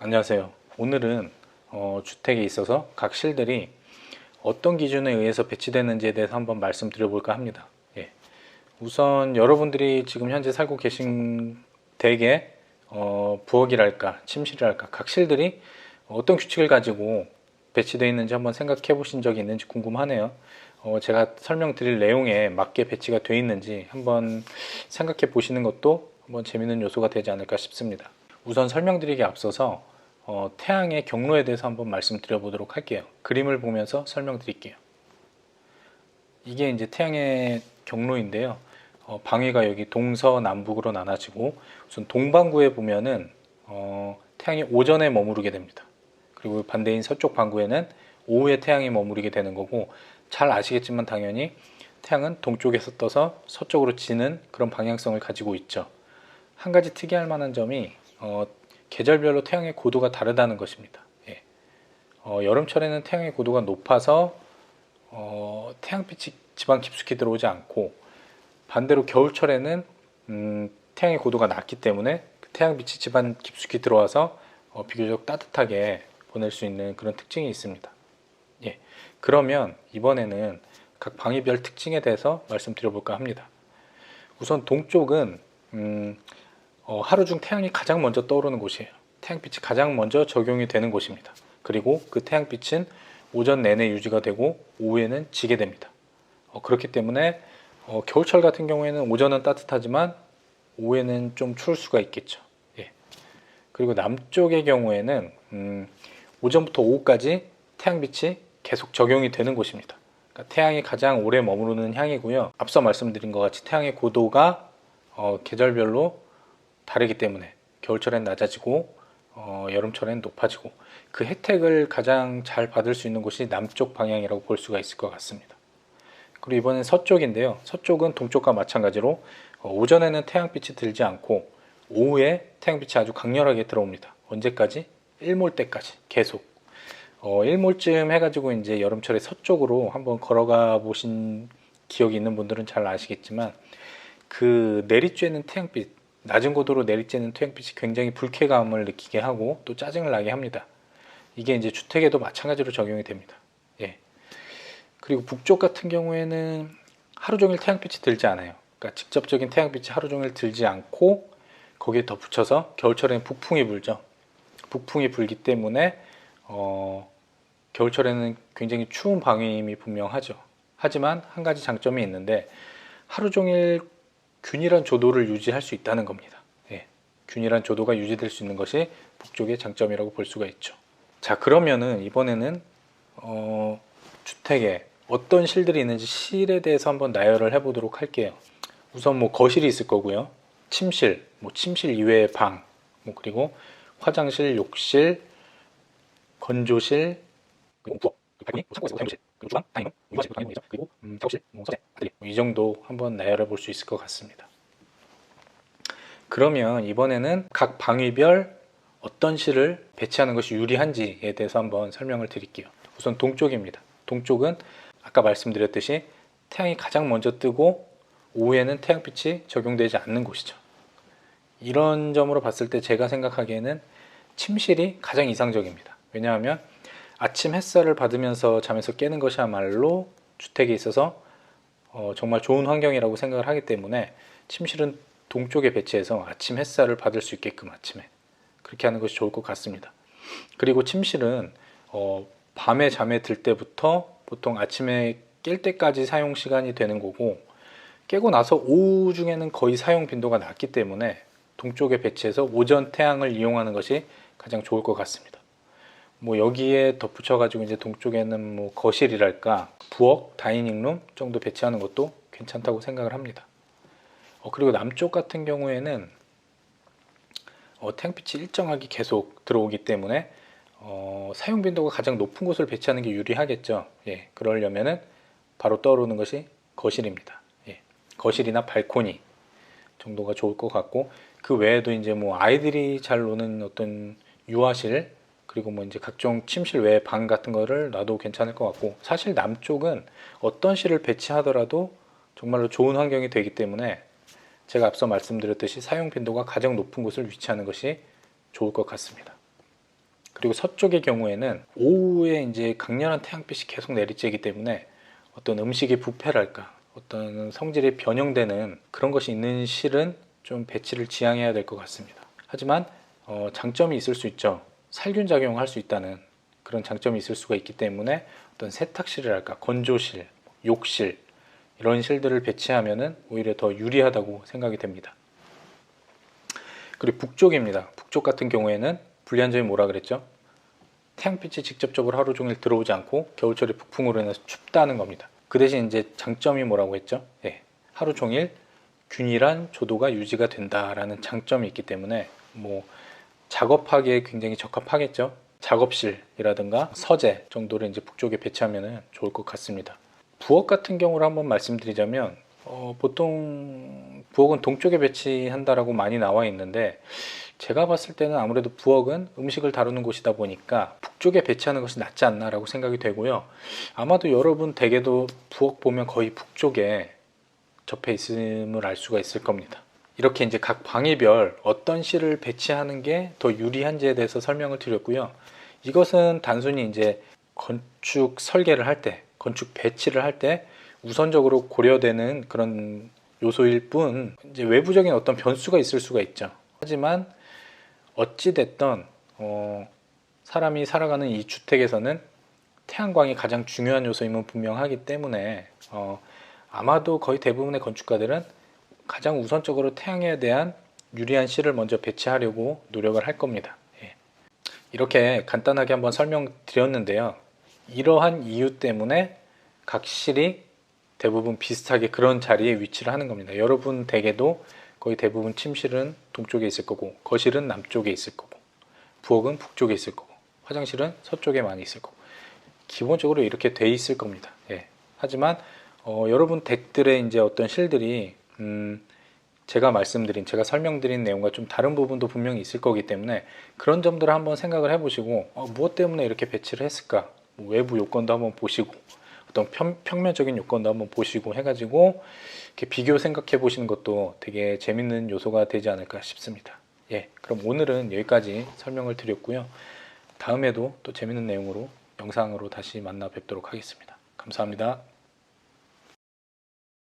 안녕하세요. 오늘은 어, 주택에 있어서 각 실들이 어떤 기준에 의해서 배치되는지에 대해서 한번 말씀드려볼까 합니다. 예. 우선 여러분들이 지금 현재 살고 계신 댁의 어, 부엌이랄까 침실이랄까 각 실들이 어떤 규칙을 가지고 배치되어 있는지 한번 생각해 보신 적이 있는지 궁금하네요. 어, 제가 설명드릴 내용에 맞게 배치가 되어 있는지 한번 생각해 보시는 것도 한번 재밌는 요소가 되지 않을까 싶습니다. 우선 설명드리기 앞서서 어, 태양의 경로에 대해서 한번 말씀드려 보도록 할게요. 그림을 보면서 설명드릴게요. 이게 이제 태양의 경로인데요. 어, 방위가 여기 동서남북으로 나눠지고 우선 동반구에 보면은 어, 태양이 오전에 머무르게 됩니다. 그리고 반대인 서쪽 반구에는 오후에 태양이 머무르게 되는 거고 잘 아시겠지만 당연히 태양은 동쪽에서 떠서 서쪽으로 지는 그런 방향성을 가지고 있죠. 한 가지 특이할 만한 점이 어, 계절별로 태양의 고도가 다르다는 것입니다. 예. 어, 여름철에는 태양의 고도가 높아서 어, 태양빛이 집안 깊숙이 들어오지 않고 반대로 겨울철에는 음, 태양의 고도가 낮기 때문에 그 태양빛이 집안 깊숙이 들어와서 어, 비교적 따뜻하게 보낼 수 있는 그런 특징이 있습니다. 예. 그러면 이번에는 각 방위별 특징에 대해서 말씀드려볼까 합니다. 우선 동쪽은 음, 어, 하루 중 태양이 가장 먼저 떠오르는 곳이에요. 태양빛이 가장 먼저 적용이 되는 곳입니다. 그리고 그 태양빛은 오전 내내 유지가 되고 오후에는 지게 됩니다. 어, 그렇기 때문에 어, 겨울철 같은 경우에는 오전은 따뜻하지만 오후에는 좀 추울 수가 있겠죠. 예. 그리고 남쪽의 경우에는 음, 오전부터 오후까지 태양빛이 계속 적용이 되는 곳입니다. 그러니까 태양이 가장 오래 머무르는 향이고요. 앞서 말씀드린 것 같이 태양의 고도가 어, 계절별로 다르기 때문에 겨울철엔 낮아지고 어, 여름철엔 높아지고 그 혜택을 가장 잘 받을 수 있는 곳이 남쪽 방향이라고 볼 수가 있을 것 같습니다. 그리고 이번엔 서쪽인데요. 서쪽은 동쪽과 마찬가지로 어, 오전에는 태양빛이 들지 않고 오후에 태양빛이 아주 강렬하게 들어옵니다. 언제까지? 일몰 때까지 계속. 어, 일몰쯤 해가지고 이제 여름철에 서쪽으로 한번 걸어가 보신 기억이 있는 분들은 잘 아시겠지만 그 내리쬐는 태양빛 낮은 고도로 내리쬐는 태양빛이 굉장히 불쾌감을 느끼게 하고 또 짜증을 나게 합니다. 이게 이제 주택에도 마찬가지로 적용이 됩니다. 예. 그리고 북쪽 같은 경우에는 하루 종일 태양빛이 들지 않아요. 그러니까 직접적인 태양빛이 하루 종일 들지 않고 거기에 덧붙여서 겨울철에는 북풍이 불죠. 북풍이 불기 때문에 어, 겨울철에는 굉장히 추운 방임이 분명하죠. 하지만 한 가지 장점이 있는데 하루 종일 균일한 조도를 유지할 수 있다는 겁니다. 예, 균일한 조도가 유지될 수 있는 것이 북쪽의 장점이라고 볼 수가 있죠. 자 그러면은 이번에는 어, 주택에 어떤 실들이 있는지 실에 대해서 한번 나열을 해보도록 할게요. 우선 뭐 거실이 있을 거고요. 침실, 뭐 침실 이외의 방, 뭐 그리고 화장실, 욕실, 건조실, 그리고 부엌, 그리고 발코니, 뭐 창고에서 사용실, 그리고 주방, 다이닝, 유아실, 당연히죠. 그리고 음, 작업실, 뭐 서재, 뭐 이 정도 한번 나열해 볼 수 있을 것 같습니다. 그러면 이번에는 각 방위별 어떤 실을 배치하는 것이 유리한지에 대해서 한번 설명을 드릴게요. 우선 동쪽입니다. 동쪽은 아까 말씀드렸듯이 태양이 가장 먼저 뜨고 오후에는 태양빛이 적용되지 않는 곳이죠. 이런 점으로 봤을 때 제가 생각하기에는 침실이 가장 이상적입니다. 왜냐하면 아침 햇살을 받으면서 잠에서 깨는 것이야말로 주택에 있어서 어, 정말 좋은 환경이라고 생각을 하기 때문에 침실은 동쪽에 배치해서 아침 햇살을 받을 수 있게끔 아침에 그렇게 하는 것이 좋을 것 같습니다. 그리고 침실은 어, 밤에 잠에 들 때부터 보통 아침에 깰 때까지 사용 시간이 되는 거고 깨고 나서 오후 중에는 거의 사용 빈도가 낮기 때문에 동쪽에 배치해서 오전 태양을 이용하는 것이 가장 좋을 것 같습니다. 뭐 여기에 덧붙여 가지고 이제 동쪽에는 뭐 거실이랄까 부엌, 다이닝룸 정도 배치하는 것도 괜찮다고 생각을 합니다. 어, 그리고 남쪽 같은 경우에는 어, 태양빛이 일정하게 계속 들어오기 때문에 어, 사용 빈도가 가장 높은 곳을 배치하는 게 유리하겠죠. 예, 그러려면은 바로 떠오르는 것이 거실입니다. 예, 거실이나 발코니 정도가 좋을 것 같고 그 외에도 이제 뭐 아이들이 잘 노는 어떤 유아실 그리고 뭐 이제 각종 침실 외에 방 같은 거를 놔도 괜찮을 것 같고 사실 남쪽은 어떤 실을 배치하더라도 정말로 좋은 환경이 되기 때문에 제가 앞서 말씀드렸듯이 사용 빈도가 가장 높은 곳을 위치하는 것이 좋을 것 같습니다. 그리고 서쪽의 경우에는 오후에 이제 강렬한 태양빛이 계속 내리쬐기 때문에 어떤 음식의 부패랄까 어떤 성질이 변형되는 그런 것이 있는 실은 좀 배치를 지양해야 될 것 같습니다. 하지만 어, 장점이 있을 수 있죠. 살균 작용을 할 수 있다는 그런 장점이 있을 수가 있기 때문에 어떤 세탁실이랄까 건조실, 욕실 이런 실들을 배치하면은 오히려 더 유리하다고 생각이 됩니다. 그리고 북쪽입니다. 북쪽 같은 경우에는 불리한 점이 뭐라 그랬죠? 태양빛이 직접적으로 하루 종일 들어오지 않고 겨울철에 북풍으로 인해서 춥다는 겁니다. 그 대신 이제 장점이 뭐라고 했죠? 예, 하루 종일 균일한 조도가 유지가 된다라는 장점이 있기 때문에 뭐 작업하기에 굉장히 적합하겠죠. 작업실이라든가 서재 정도를 이제 북쪽에 배치하면 좋을 것 같습니다. 부엌 같은 경우를 한번 말씀드리자면 어, 보통 부엌은 동쪽에 배치한다라고 많이 나와 있는데 제가 봤을 때는 아무래도 부엌은 음식을 다루는 곳이다 보니까 북쪽에 배치하는 것이 낫지 않나라고 생각이 되고요. 아마도 여러분 댁에도 부엌 보면 거의 북쪽에 접해 있음을 알 수가 있을 겁니다. 이렇게 이제 각 방위별 어떤 실을 배치하는 게 더 유리한지에 대해서 설명을 드렸고요. 이것은 단순히 이제 건축 설계를 할 때, 건축 배치를 할 때 우선적으로 고려되는 그런 요소일 뿐 이제 외부적인 어떤 변수가 있을 수가 있죠. 하지만 어찌 됐던 어, 사람이 살아가는 이 주택에서는 태양광이 가장 중요한 요소임은 분명하기 때문에 어, 아마도 거의 대부분의 건축가들은 가장 우선적으로 태양에 대한 유리한 실을 먼저 배치하려고 노력을 할 겁니다. 예. 이렇게 간단하게 한번 설명드렸는데요. 이러한 이유 때문에 각 실이 대부분 비슷하게 그런 자리에 위치를 하는 겁니다. 여러분 댁에도 거의 대부분 침실은 동쪽에 있을 거고 거실은 남쪽에 있을 거고 부엌은 북쪽에 있을 거고 화장실은 서쪽에 많이 있을 거고 기본적으로 이렇게 돼 있을 겁니다. 예. 하지만 어, 여러분 댁들의 이제 어떤 실들이 음, 제가 말씀드린 제가 설명드린 내용과 좀 다른 부분도 분명히 있을 거기 때문에 그런 점들을 한번 생각을 해보시고 어, 무엇 때문에 이렇게 배치를 했을까 뭐 외부 요건도 한번 보시고 어떤 평, 평면적인 요건도 한번 보시고 해가지고 이렇게 비교 생각해 보시는 것도 되게 재밌는 요소가 되지 않을까 싶습니다. 예, 그럼 오늘은 여기까지 설명을 드렸고요. 다음에도 또 재밌는 내용으로 영상으로 다시 만나 뵙도록 하겠습니다. 감사합니다.